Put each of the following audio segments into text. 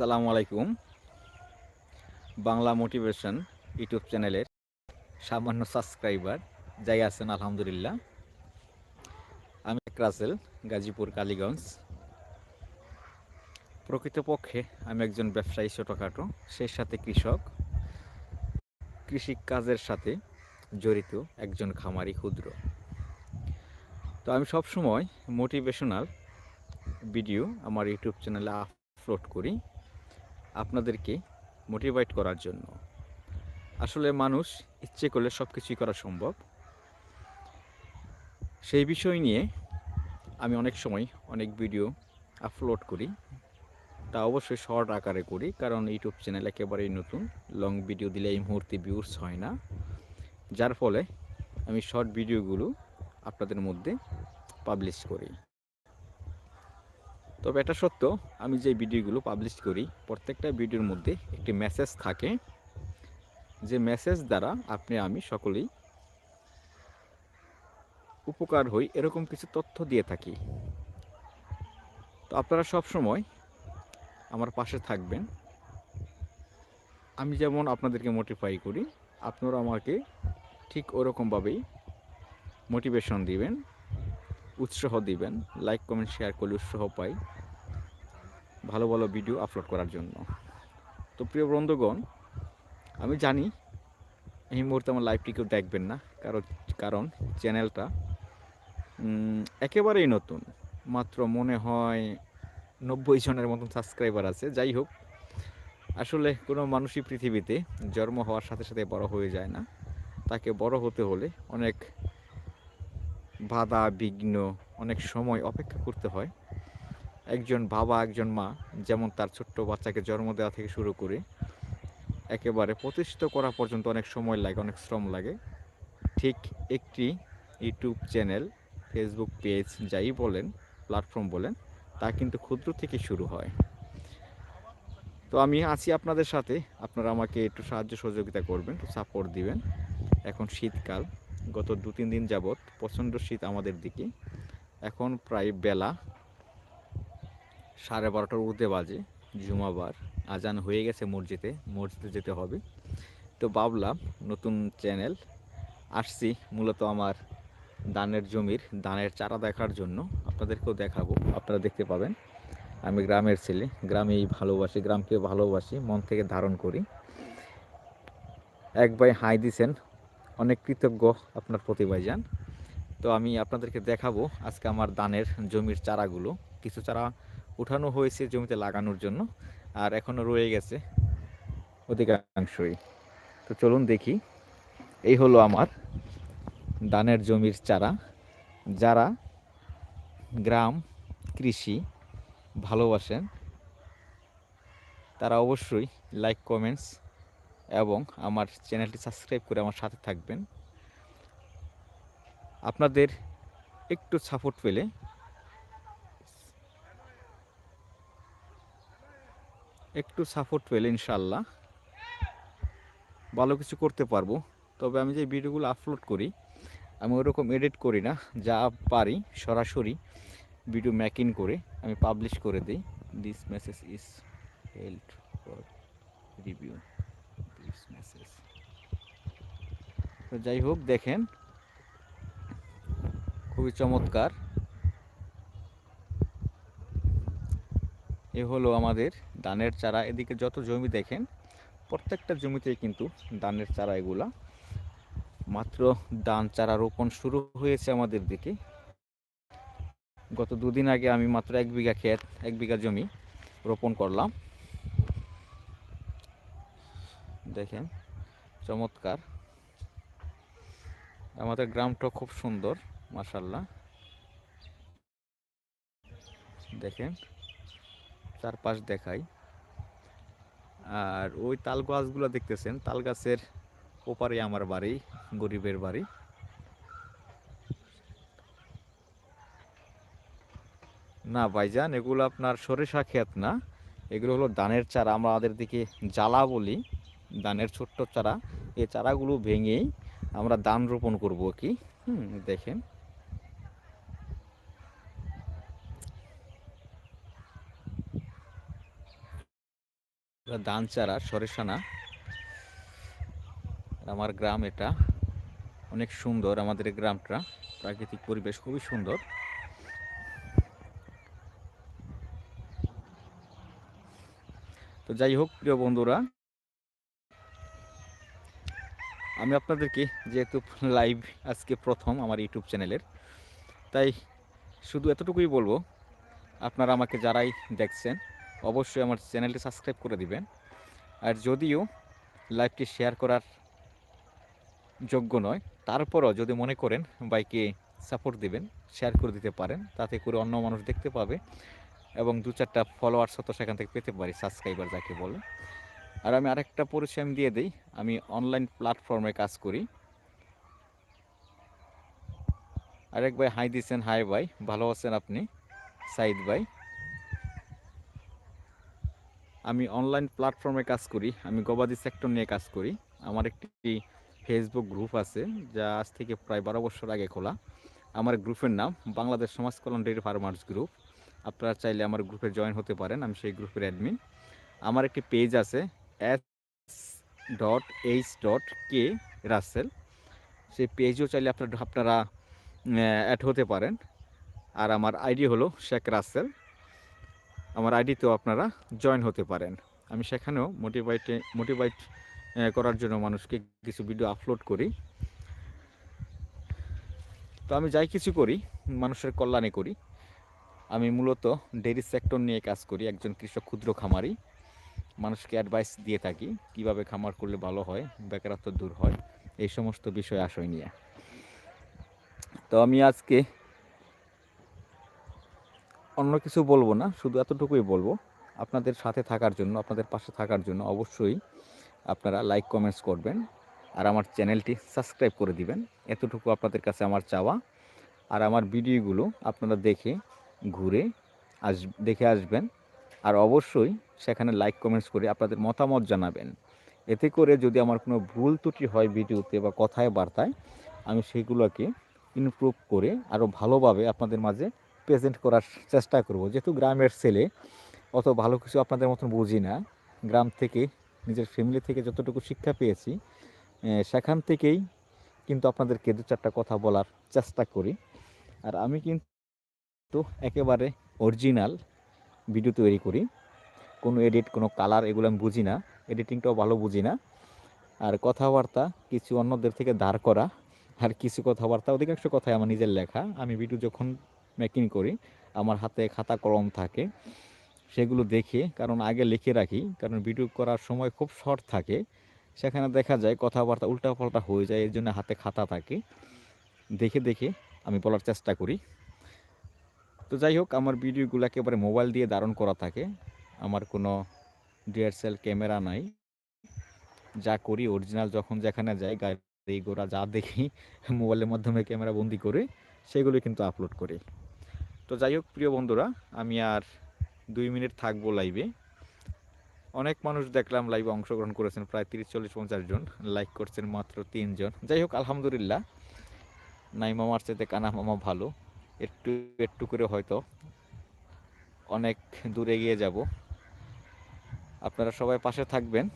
আসসালামু আলাইকুম। Bangla motivation YouTube চ্যানেলের সামান্য সাবস্ক্রাইবার যাই আছেন, আলহামদুলিল্লাহ। আমি রাসেল, গাজীপুর, কালীগঞ্জ। প্রকৃতপক্ষে আমি একজন ব্যবসায়ী ছোটোখাটো, সেই সাথে কৃষক। কৃষি কাজের সাথে জড়িত একজন খামারি ক্ষুদ্র। তো আমি সবসময় মোটিভেশনাল ভিডিও আমার ইউটিউব চ্যানেলে আপলোড করি। আপনাদেরকে মোটিভেট করার জন্য। আসলে মানুষ ইচ্ছে করলে সব কিছুই করা সম্ভব। সেই বিষয় নিয়ে আমি অনেক সময় অনেক ভিডিও আপলোড করি। তা অবশ্যই শর্ট আকারে করি, কারণ ইউটিউব চ্যানেল একেবারেই নতুন। লং ভিডিও দিলে এই মুহূর্তে ভিউস হয় না। যার ফলে আমি শর্ট ভিডিওগুলো আপনাদের মধ্যে পাবলিশ করি। তবে এটা সত্য, আমি যে ভিডিওগুলো পাবলিশ করি, প্রত্যেকটা ভিডিওর মধ্যে একটি মেসেজ থাকে। যে মেসেজ দ্বারা আপনি, আমি সকলেই উপকার হই, এরকম কিছু তথ্য দিয়ে থাকি। তো আপনারা সব সময় আমার পাশে থাকবেন। আমি যেমন আপনাদেরকে মোটিফাই করি, আপনারা আমাকে ঠিক ওরকমভাবেই মোটিভেশন দিবেন, উৎসাহ দিবেন লাইক কমেন্ট শেয়ার করলে উৎসাহ পাই। ভালো ভালো ভিডিও আপলোড করার জন্য। তো প্রিয় বন্ধুগণ, আমি জানি এই মুহূর্তে আমার লাইভটি কেউ দেখবেন না কারণ কারণ চ্যানেলটা একেবারেই নতুন। মাত্র মনে হয় নব্বই জনের মতন সাবস্ক্রাইবার আছে। যাই হোক, আসলে কোনো মানুষই পৃথিবীতে জন্ম হওয়ার সাথে সাথে বড় হয়ে যায় না। তাকে বড় হতে হলে অনেক বাধা, বিঘ্ন, অনেক সময় অপেক্ষা করতে হয়। একজন বাবা, একজন মা, যেমন তার ছোট্ট বাচ্চাকে জন্ম দেওয়া থেকে শুরু করে একেবারে প্রতিষ্ঠিত করা পর্যন্ত অনেক সময় লাগে, অনেক শ্রম লাগে। ঠিক একটি ইউটিউব চ্যানেল ফেসবুক পেজ যাই বলেন প্ল্যাটফর্ম বলেন, তা কিন্তু ক্ষুদ্র থেকে শুরু হয়। তো আমি আছি আপনাদের সাথে, আপনারা আমাকে একটু সাহায্য সহযোগিতা করবেন, একটু সাপোর্ট দিবেন। এখন শীতকাল, গত দু তিন দিন যাবৎ প্রচণ্ড শীত আমাদের দিকে। এখন প্রায় বেলা সাড়ে বারোটার ঊর্ধ্বে বাজে, জুমাবার। আজান হয়ে গেছে মসজিদে মসজিদে যেতে হবে। তো ভাবলাম, নতুন চ্যানেল, আসছি মূলত আমার দানের জমির, দানের চারা দেখার জন্য। আপনাদেরকেও দেখাবো, আপনারা দেখতে পাবেন। আমি গ্রামের ছেলে, গ্রামেই ভালোবাসি, গ্রামকে ভালোবাসি, মন থেকে ধারণ করি। এক ভাই হাই দিছেন, অনেক কৃতজ্ঞ আপনার প্রতি ভাইজান তো আমি আপনাদেরকে দেখাবো আজকে আমার দানের জমির চারাগুলো। কিছু চারা উঠানো হয়েছে জমিতে লাগানোর জন্য, আর এখনও রয়ে গেছে অধিকাংশই। তো চলুন দেখি, এই হলো আমার দানের জমির চারা, যারা গ্রাম, কৃষি ভালোবাসেন, তারা অবশ্যই লাইক কমেন্টস এবং আমার চ্যানেলটি সাবস্ক্রাইব করে আমার সাথে থাকবেন। আপনাদের একটু সাপোর্ট পেলে একটু সাপোর্ট পেলে ইনশাল্লাহ ভালো কিছু করতে পারব। তবে আমি যে ভিডিওগুলো আপলোড করি, আমি ওরকম এডিট করি না। যা পারি, সরাসরি ভিডিও মেকিং করে আমি পাবলিশ করে দিই। This message is held for review this message তো যাই হোক, দেখেন। খুবই চমৎকার। এ হলো আমাদের ধানের চারা। এদিকে যত জমি দেখেন, প্রত্যেকটা জমিতেই কিন্তু ধানের চারা এগুলা। মাত্র ধান চারা রোপণ শুরু হয়েছে আমাদের দিকে। গত দুদিন আগে আমি মাত্র এক বিঘা ক্ষেত, এক বিঘা জমি রোপণ করলাম। দেখেন, চমৎকার। আমাদের গ্রামটা খুব সুন্দর মাসাল্লাহ দেখেন চারপাশ দেখাই। আর ওই তাল গাছগুলো দেখতেছেন, তাল গাছের ওপারে আমার বাড়ি, গরিবের বাড়ি। না ভাইজান, এগুলো আপনার সরিষা ক্ষেত না, এগুলো হলো ধানের চারা। আমরা আমাদের দিকে জ্বালা বলি, ধানের ছোট্ট চারা। এই চারাগুলো ভেঙেই আমরা ধান রোপণ করব কি? হুম, দেখেন। ধান চারা সরিষা না আমার গ্রাম এটা। অনেক সুন্দর আমাদের গ্রামটা। প্রাকৃতিক পরিবেশ খুবই সুন্দর। তো যাই হোক, প্রিয় বন্ধুরা, আমি আপনাদেরকে যেহেতু লাইভ আজকে প্রথম আমার ইউটিউব চ্যানেলের, তাই শুধু এতটুকুই বলব, আপনারা আমাকে যারাই দেখছেন অবশ্যই আমার চ্যানেলটি সাবস্ক্রাইব করে দিবেন। আর যদিও লাইভটি শেয়ার করার যোগ্য নয়, তারপরও যদি মনে করেন বাইকে সাপোর্ট দিবেন, শেয়ার করে দিতে পারেন, তাতে করে অন্য মানুষ দেখতে পাবে এবং দু চারটা ফলোয়ার্স হতো সেখান থেকে পেতে পারি সাবস্ক্রাইবার যাকে বলে। আর আমি আরেকটা পরিচয় আমি দিয়ে দিই, আমি অনলাইন প্ল্যাটফর্মে কাজ করি। আরেক ভাই, হাই দিচ্ছেন হাই ভাই, ভালো আছেন আপনি? সাইদ ভাই। আমি অনলাইন প্ল্যাটফর্মে কাজ করি, আমি গবাদি সেক্টর নিয়ে কাজ করি। আমার একটি ফেসবুক গ্রুপ আছে, যা আজ থেকে প্রায় বারো বছর আগে খোলা। আমার গ্রুপের নাম বাংলাদেশ সমাজ কল্যাণ ডেয়ারি ফার্মার্স গ্রুপ আপনারা চাইলে আমার গ্রুপে জয়েন হতে পারেন, আমি সেই গ্রুপের অ্যাডমিন আমার একটি পেজ আছে S dot H dot K Rasel সেই পেজও চাইলে আপনার, আপনারা অ্যাড হতে পারেন। আর আমার আইডি হলো শেখ রাসেল। আমার আইডিতেও আপনারা জয়েন হতে পারেন। আমি সেখানেও মোটিভাইটে মোটিভাইট করার জন্য মানুষকে কিছু ভিডিও আপলোড করি। তো আমি যাই কিছু করি, মানুষের কল্যাণে করি। আমি মূলত ডেরি সেক্টর নিয়ে কাজ করি, একজন কৃষক ক্ষুদ্র খামারি। মানুষকে অ্যাডভাইস দিয়ে থাকি, কীভাবে খামার করলে ভালো হয়, বেকারত্ব দূর হয়, এই সমস্ত বিষয় আশয় নিয়ে। তো আমি আজকে অন্য কিছু বলব না, শুধু এতটুকুই বলব। আপনাদের সাথে থাকার জন্য, আপনাদের পাশে থাকার জন্য অবশ্যই আপনারা লাইক কমেন্টস করবেন আর আমার চ্যানেলটি সাবস্ক্রাইব করে দিবেন। এতটুকু আপনাদের কাছে আমার চাওয়া। আর আমার ভিডিওগুলো আপনারা দেখে, ঘুরে আস, দেখে আসবেন। আর অবশ্যই সেখানে লাইক কমেন্টস করে আপনাদের মতামত জানাবেন। এতে করে যদি আমার কোনো ভুল ত্রুটি হয় ভিডিওতে বা কথায়, বার্তায়, আমি সেগুলোকে ইমপ্রুভ করে আরও ভালোভাবে আপনাদের মাঝে প্রেজেন্ট করার চেষ্টা করব। যেহেতু গ্রামের ছেলে, অত ভালো কিছু আপনাদের মতন বুঝি না। গ্রাম থেকে, নিজের ফ্যামিলি থেকে যতটুকু শিক্ষা পেয়েছি সেখান থেকেই কিন্তু আপনাদেরকে দু চারটা কথা বলার চেষ্টা করি। আর আমি কিন্তু একেবারে অরিজিনাল ভিডিও তৈরি করি। কোনো এডিট কোনো কালার এগুলো আমি বুঝি না এডিটিংটাও ভালো বুঝি না। আর কথাবার্তা, কিছু অন্যদের থেকে ধার করা, আর কিছু কথাবার্তা, অধিকাংশ কথাই আমার নিজের লেখা। আমি ভিডিও যখন মেকিং করি। আমার হাতে খাতা কলম থাকে, সেগুলো দেখে, কারণ আগে লিখে রাখি, কারণ ভিডিও করার সময় খুব শর্ট থাকে। সেখানে দেখা যায় কথাবার্তা উল্টাপাল্টা হয়ে যায়, এর জন্য হাতে খাতা থাকে। দেখে দেখে আমি বলার চেষ্টা করি। তো যাই হোক, আমার ভিডিওগুলো একেবারে মোবাইল দিয়ে ধারণ করা থাকে। আমার কোনো ডিএসএল ক্যামেরা নাই। যা করি অরিজিনাল যখন যেখানে যাই, গাড়ি ঘোড়া যা দেখি মোবাইলের মাধ্যমে ক্যামেরা বন্দি করে, সেগুলো কিন্তু আপলোড করি। তো যাই হোক, প্রিয় বন্ধুরা, আমি আর দুই মিনিট থাকব লাইভে অনেক মানুষ দেখলাম লাইভে অংশগ্রহণ করেছেন, প্রায় তিরিশ, চল্লিশ, পঞ্চাশ জন। লাইক করছেন মাত্র তিনজন যাই হোক, আলহামদুলিল্লাহ। নাই মামার চাইতে কানা মামা ভালো। একটু একটু করে হয়তো অনেক দূরে গিয়ে যাব। আপনারা সবাই পাশে থাকবেন।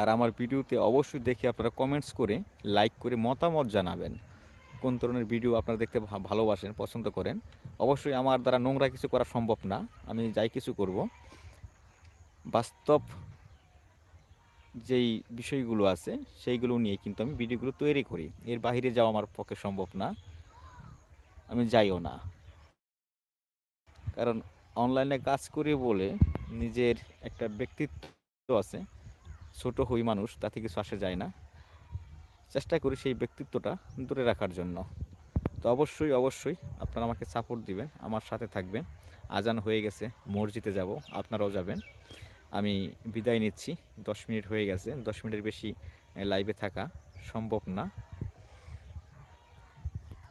আর আমার ভিডিওতে অবশ্যই দেখে আপনারা কমেন্টস করে লাইক করে মতামত জানাবেন। কোন ধরনের ভিডিও আপনারা দেখতে ভালোবাসেন, পছন্দ করেন, অবশ্যই আমার দ্বারা নোংরা কিছু করা সম্ভব না, আমি যাই কিছু করব। বাস্তব যেই বিষয়গুলো আছে, সেইগুলো নিয়ে কিন্তু আমি ভিডিওগুলো তৈরি করি। এর বাহিরে যাওয়া আমার পক্ষে সম্ভব না, আমি যাইও না। কারণ অনলাইনে কাজ করি বলে নিজের একটা ব্যক্তিত্ব আছে, ছোট হই মানুষ, তাতে কিছু আসে যায় না। চেষ্টা করি সেই ব্যক্তিত্বটা দূরে রাখার জন্য। তো অবশ্যই অবশ্যই আপনারা আমাকে সাপোর্ট দিবেন, আমার সাথে থাকবেন। আজান হয়ে গেছে, মসজিদে যাব, আপনারাও যাবেন। আমি বিদায় নিচ্ছি, দশ মিনিট হয়ে গেছে, দশ মিনিটের বেশি লাইভে থাকা সম্ভব না।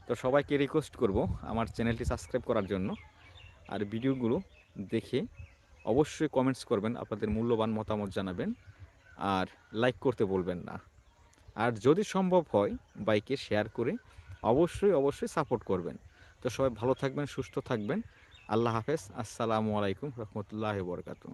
তো সবাইকে রিকোয়েস্ট করব আমার চ্যানেলটি সাবস্ক্রাইব করার জন্য, আর ভিডিওগুলো দেখে অবশ্যই কমেন্টস করবেন, আপনাদের মূল্যবান মতামত জানাবেন, আর লাইক করতে বলবেন না। আর যদি সম্ভব হয় বাইকে শেয়ার করে অবশ্যই অবশ্যই সাপোর্ট করবেন। তো সবাই ভালো থাকবেন, সুস্থ থাকবেন। আল্লাহ হাফেজ। আসসালামু আলাইকুম রহমতুল্লাহ বরকাতু